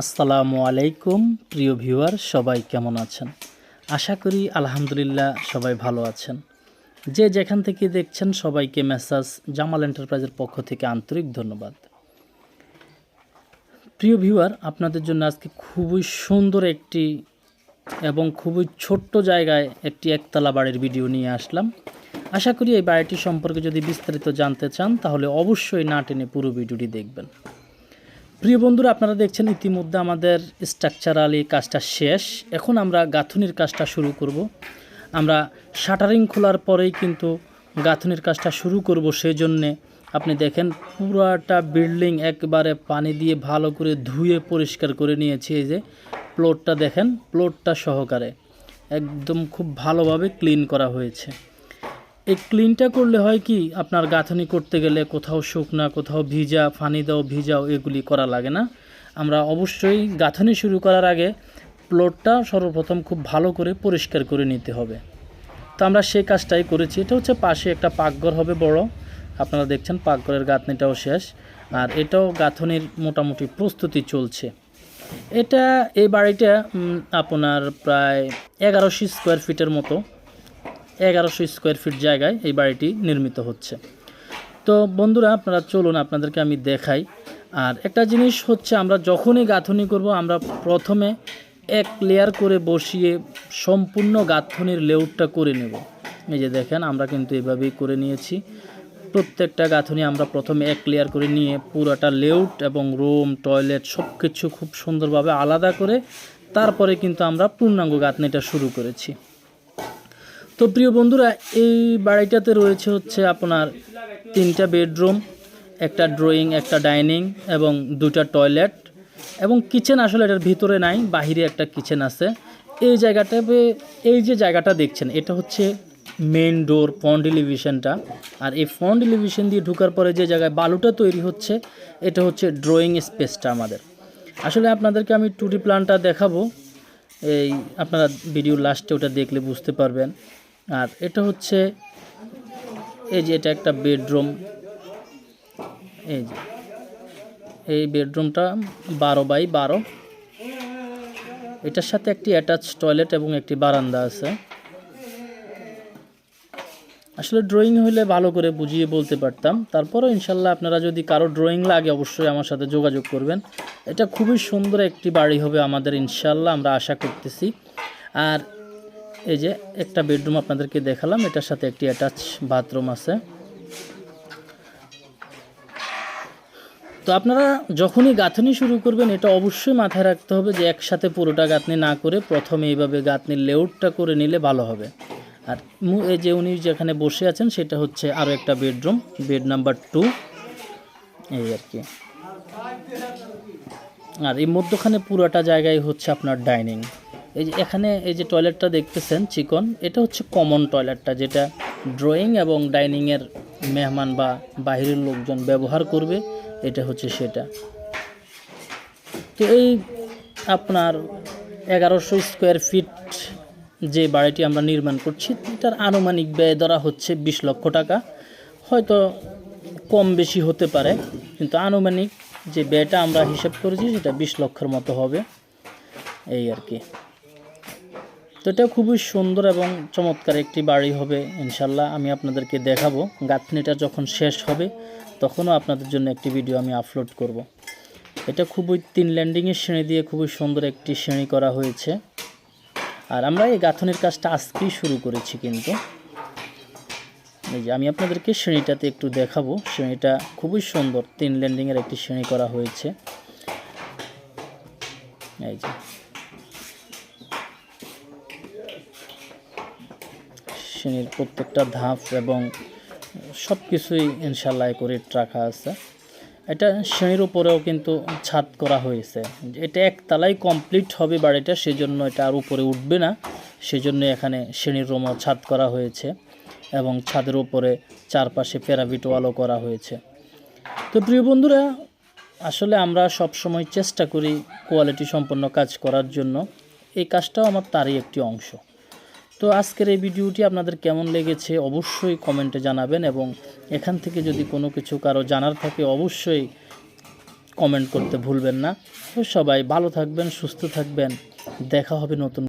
আসসালামু আলাইকুম, প্রিয় ভিউয়ার, সবাই কেমন আছেন? আশা করি আলহামদুলিল্লাহ সবাই ভালো আছেন। যে যেখান থেকে দেখছেন সবাইকে মেসাজ জামাল এন্টারপ্রাইজের পক্ষ থেকে আন্তরিক ধন্যবাদ। প্রিয় ভিউয়ার, আপনাদের জন্য আজকে খুবই সুন্দর একটি এবং খুবই ছোট্ট জায়গায় একটি একতলা বাড়ির ভিডিও নিয়ে আসলাম। আশা করি এই বাড়িটি সম্পর্কে যদি বিস্তারিত জানতে চান, তাহলে অবশ্যই না টেনে পুরো ভিডিওটি দেখবেন। প্রিয় বন্ধুরা, আপনারা দেখছেন ইতিমধ্যে আমাদের স্ট্রাকচারালি কাজটা শেষ। এখন আমরা গাঁথুনির কাজটা শুরু করব। আমরা শাটারিং খোলার পরেই কিন্তু গাঁথুনির কাজটা শুরু করব। সেই জন্যে আপনি দেখেন, পুরাটা বিল্ডিং একবারে পানি দিয়ে ভালো করে ধুয়ে পরিষ্কার করে নিয়েছি। এই যে প্লটটা দেখেন প্লটটা সহকারে। একদম খুব ভালোভাবে ক্লিন করা হয়েছে। এই ক্লিনটা করলে হয় কি, আপনার গাঁথনি করতে গেলে কোথাও শুকনা, কোথাও ভিজা ফানি দাও, ভিজাও, এগুলি করা লাগে না। আমরা অবশ্যই গাঁথনি শুরু করার আগে প্লটটা সর্বপ্রথম খুব ভালো করে পরিষ্কার করে নিতে হবে। তো আমরা সেই কাজটাই করেছি। এটা হচ্ছে পাশে একটা পাকঘর হবে বড়। আপনারা দেখছেন পাকঘরের গাঁথনিটাও শেষ। আর এটাও গাঁথনির মোটামুটি প্রস্তুতি চলছে। এটা, এই বাড়িটা আপনার প্রায় এগারোশো স্কোয়ার ফিটের মতো। এগারোশো স্কোয়ার ফিট জায়গায় এই বাড়িটি নির্মিত হচ্ছে। তো বন্ধুরা, আপনারা চলুন আপনাদেরকে আমি দেখাই। আর একটা জিনিস হচ্ছে, আমরা যখনই গাঁথনি করব, আমরা প্রথমে এক লেয়ার করে বসিয়ে সম্পূর্ণ গাঁথনির লেউটটা করে নেব। এই যে দেখেন, আমরা কিন্তু এভাবেই করে নিয়েছি। প্রত্যেকটা গাঁথনি আমরা প্রথমে এক লেয়ার করে নিয়ে পুরোটা লেউট এবং রুম টয়লেট সব কিছু খুব সুন্দরভাবে আলাদা করে তারপরে কিন্তু আমরা পূর্ণাঙ্গ গাঁথনিটা শুরু করেছি। তো প্রিয় বন্ধুরা, এই বাড়িটাতে রয়েছে হচ্ছে আপনার তিনটা বেডরুম, একটা ড্রয়িং, একটা ডাইনিং এবং দুটা টয়লেট এবং কিচেন আসলে এটার ভিতরে নাই, বাহিরে একটা কিচেন আছে। এই জায়গাটাতে এই যে জায়গাটা দেখছেন, এটা হচ্ছে মেন ডোর ফ্রন্ট এলিভেশনটা আর এই ফ্রন্ট এলিভেশন দিয়ে ঢুকার পরে যে জায়গায় বালুটা তৈরি হচ্ছে, এটা হচ্ছে ড্রয়িং স্পেসটা আমাদের। আসলে আপনাদেরকে আমি টুডি প্ল্যানটা দেখাবো। এই আপনারা ভিডিও লাস্টে ওটা দেখলে বুঝতে পারবেন। আর এটা হচ্ছে এই যে এটা একটা বেডরুম। এই যে, এই বেডরুমটা বারো বাই বারো। এটার সাথে একটি অ্যাটাচ টয়লেট এবং একটি বারান্দা আছে। আসলে ড্রয়িং হলে ভালো করে বুঝিয়ে বলতে পারতাম। তারপরও ইনশাল্লাহ আপনারা যদি কারও ড্রয়িং লাগে অবশ্যই আমার সাথে যোগাযোগ করবেন। এটা খুবই সুন্দর একটি বাড়ি হবে আমাদের ইনশাল্লাহ, আমরা আশা করতেছি। আর এই যে একটা বেডরুম আপনাদেরকে দেখালাম, এটার সাথে একটি অ্যাটাচ বাথরুম আছে। তো আপনারা যখনই গাঁথনি শুরু করবেন, এটা অবশ্যই মাথায় রাখতে হবে যে একসাথে পুরোটা গাঁথনি না করে প্রথমে এইভাবে গাঁথনির লেআউটটা করে নিলে ভালো হবে। আর এই যে উনি যেখানে বসে আছেন, সেটা হচ্ছে আরও একটা বেডরুম, বেড নাম্বার টু। এই আর কি। আর এই মধ্যখানে পুরোটা জায়গায় হচ্ছে আপনার ডাইনিং। এই যে এখানে এই যে টয়লেটটা দেখতেছেন চিকন, এটা হচ্ছে কমন টয়লেটটা যেটা ড্রয়িং এবং ডাইনিংয়ের মেহমান বা বাইরের লোকজন ব্যবহার করবে, এটা হচ্ছে সেটা। তো এই আপনার এগারোশো স্কোয়ার ফিট যে বাড়িটি আমরা নির্মাণ করছি এটার আনুমানিক ব্যয় ধরা হচ্ছে বিশ লক্ষ টাকা। হয়তো কম বেশি হতে পারে, কিন্তু আনুমানিক যে ব্যয়টা আমরা হিসাব করেছি সেটা বিশ লক্ষের মতো হবে, এই আর কি। তো এটা খুবই সুন্দর এবং চমৎকার একটি বাড়ি হবে ইনশাল্লাহ আমি আপনাদেরকে দেখাবো, গাঁথনিটা যখন শেষ হবে, তখনও আপনাদের জন্য একটি ভিডিও আমি আপলোড করব। এটা খুবই তিন ল্যান্ডিংয়ের শ্রেণি দিয়ে খুবই সুন্দর একটি শ্রেণি করা হয়েছে। আর আমরা এই গাঁথনির কাজটা আজকেই শুরু করেছি কিন্তু। এই যে আমি আপনাদেরকে শ্রেণীটাতে একটু দেখাবো শ্রেণীটা খুবই সুন্দর, তিন ল্যান্ডিংয়ের একটি শ্রেণি করা হয়েছে। এই যে শ্রেণির প্রত্যেকটা ধাপ এবং সব কিছুই ইনশাল্লাহ করে রাখা আছে। এটা শ্রেণির উপরেও কিন্তু ছাদ করা হয়েছে। এটা একতলাই কমপ্লিট হবে বাড়িটা সেজন্য এটা আর উপরে উঠবে না। সেজন্য এখানে শ্রেণির রুমও ছাদ করা হয়েছে এবং ছাদের উপরে চারপাশে প্যারাভিট ওয়ালও করা হয়েছে। তো প্রিয় বন্ধুরা, আসলে আমরা সব সময় চেষ্টা করি কোয়ালিটি সম্পন্ন কাজ করার জন্য। এই কাজটাও আমার তারই একটি অংশ। তো আজকের এই ভিডিওটি আপনাদের কেমন লেগেছে অবশ্যই কমেন্টে জানাবেন এবং এখান থেকে যদি কোনো কিছু কারও জানার থাকে অবশ্যই কমেন্ট করতে ভুলবেন না। সবাই ভালো থাকবেন, সুস্থ থাকবেন। দেখা হবে নতুন